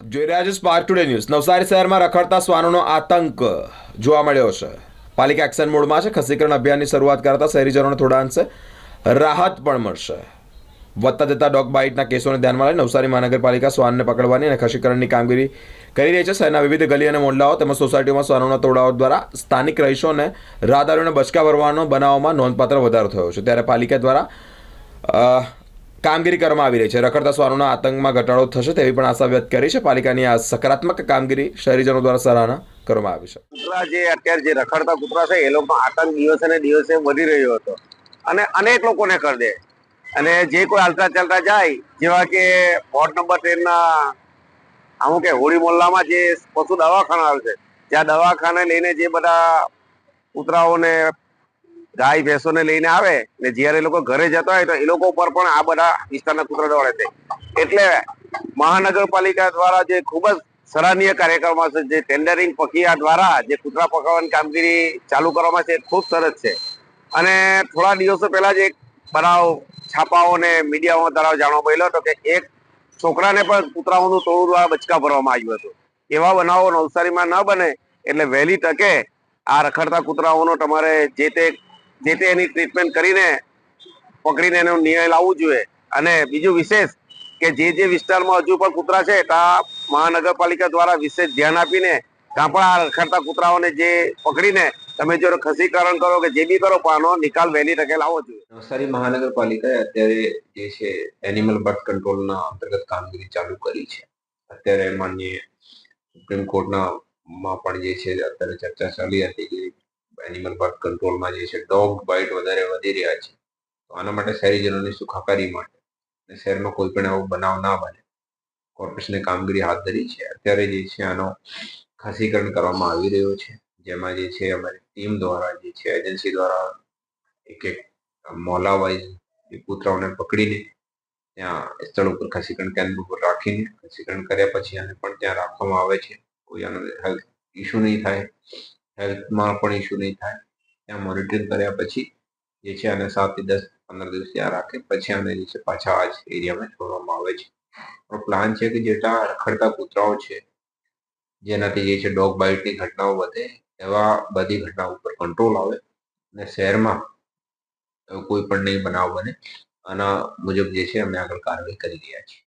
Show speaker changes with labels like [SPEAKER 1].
[SPEAKER 1] જોઈ રહ્યા છે સ્પાર્ક ટુડે ન્યૂઝ નવસારી શહેરમાં રખડતા શ્વાનોનો આતંક જોવા મળ્યો છે. પાલિકા એક્શન મોડમાં છે. ખસીકરણ અભિયાનની શરૂઆત કરતા શહેરીજનોને થોડા અંશે રાહત પણ મળશે. વધતા જતા ડોગ બાઇટના કેસોને ધ્યાનમાં લઈ નવસારી મહાનગરપાલિકા શ્વાનને પકડવાની અને ખસીકરણની કામગીરી કરી રહી છે. શહેરના વિવિધ ગલી અને મોહલ્લાઓ તેમજ સોસાયટીઓમાં શ્વાનોના તોડાઓ દ્વારા સ્થાનિક રહીશોને રાહદારીઓને બચકા ભરવાનો બનાવમાં નોંધપાત્ર વધારો થયો છે. ત્યારે પાલિકા દ્વારા કામગીરી કરવામાં આવી રહી છે. રખડતા શ્વાનોના આતંકમાં ઘટાડો થશે તેવી પણ આશા વ્યક્ત કરી છે. પાલિકાની આ સકારાત્મક કામગીરી શહેરીજનો દ્વારા સરાહના કરવામાં આવી છે.
[SPEAKER 2] કૂતરા જે અત્યારે જે રખડતા કૂતરા છે, એ લોકો આતંક દિવસે ને દિવસે વધી રહ્યો હતો. અને અનેક લોકોને કરી દે. અને જે કોઈ હાલતા ચાલતા જાય, જેવા કે વોર્ડ નંબર તેરના આમ કે હોળી મોલ્લામાં જે પશુ દવાખાના આવે છે ત્યાં દવાખાને લઈને જે બધા કૂતરાઓને ગાય ભેંસોને લઈને આવે ને જ્યારે એ લોકો ઘરે જતા હોય તો એ લોકો પર પણ આ બધા વિસ્તારના કૂતરા દોડે છે. એટલે મહાનગરપાલિકા દ્વારા જે ખૂબ જ સરાહનીય કાર્યક્રમ છે, જે ટેન્ડરિંગ પ્રક્રિયા દ્વારા જે કૂતરા પકડવાની કામગીરી ચાલુ કરવામાં છે ખૂબ સરસ છે. અને થોડા દિવસો પહેલા જ એક બનાવ છાપાઓ ને મીડિયામાં દ્વારા જાણવા મળ્યો હતો કે એક છોકરાને પણ કૂતરાઓનું ટોળું દ્વારા બચકા ભરવામાં આવ્યું હતું. એવા બનાવો નવસારીમાં ન બને, એટલે વહેલી તકે આ રખડતા કૂતરાઓનો તમારે જે તે જે તે એની ટ્રીટમેન્ટ કરીને પકડીને એનો નિર્ણય લાવવું જોઈએ. અને બીજું વિશેષ કે જે જે વિસ્તારમાં હજુ પણ કૂતરા છે ત્યાં મહાનગરપાલિકા દ્વારા વિશેષ ધ્યાન આપીને ત્યાં રખડતા કૂતરાઓને જે પકડીને તમે જો ખસીકરણ કરો કે જે બી કરો, પણ આનો નિકાલ વહેલી તકે લાવવો જોઈએ.
[SPEAKER 3] નવસારી મહાનગરપાલિકાએ અત્યારે જે છે એનિમલ બર્થ કંટ્રોલના અંતર્ગત કામગીરી ચાલુ કરી છે. અત્યારે માન્ય સુપ્રીમ કોર્ટના માં પણ જે છે, અત્યારે ચર્ચા ચાલી હતી કે એનિમલ બર્થ કંટ્રોલમાં જે છે ડોગ બાઇટ વધારે વધી રહ્યા છે. તો આના માટે શહેરીજનોની સુખાકારી માટે અને શહેરમાં કોઈ પણ એવો બનાવ ના બને. કોર્પોરેશને કામગીરી હાથ ધરી છે. અત્યારે જે છે, આનો ખાસીકરણ કરવામાં આવી રહ્યો છે. જેમાં જે છે, અમારી ટીમ દ્વારા જે છે એજન્સી દ્વારા એક એક મોલા વાઇઝ એ કૂતરાઓને પકડીને ત્યાં સ્થળ ઉપર ખસીકરણ કેન્દ્ર ઉપર રાખીને ખસીકરણ કર્યા પછી આને પણ ત્યાં રાખવામાં આવે છે. કોઈ આનો હેલ્થ ઇશ્યુ નહીં થાય. હેલ્થમાં પણ ઇશ્યુ નહીં થાય. ત્યાં મોનિટરિંગ કર્યા પછી જે છે આને સાતથી દસ પંદર દિવસ ત્યાં રાખે. પછી આને જે છે પાછા આ જ એરિયામાં છોડવામાં આવે છે. આપણો પ્લાન છે કે જેટલા રખડતા કૂતરાઓ છે, જેનાથી જે છે ડોગ બાઇટની ઘટનાઓ વધે, એવા બધી ઘટનાઓ ઉપર કંટ્રોલ આવે અને શહેરમાં કોઈ પણ નહીં બનાવ બને. આના મુજબ જે છે અમે આગળ કાર્યવાહી કરી રહ્યા છીએ.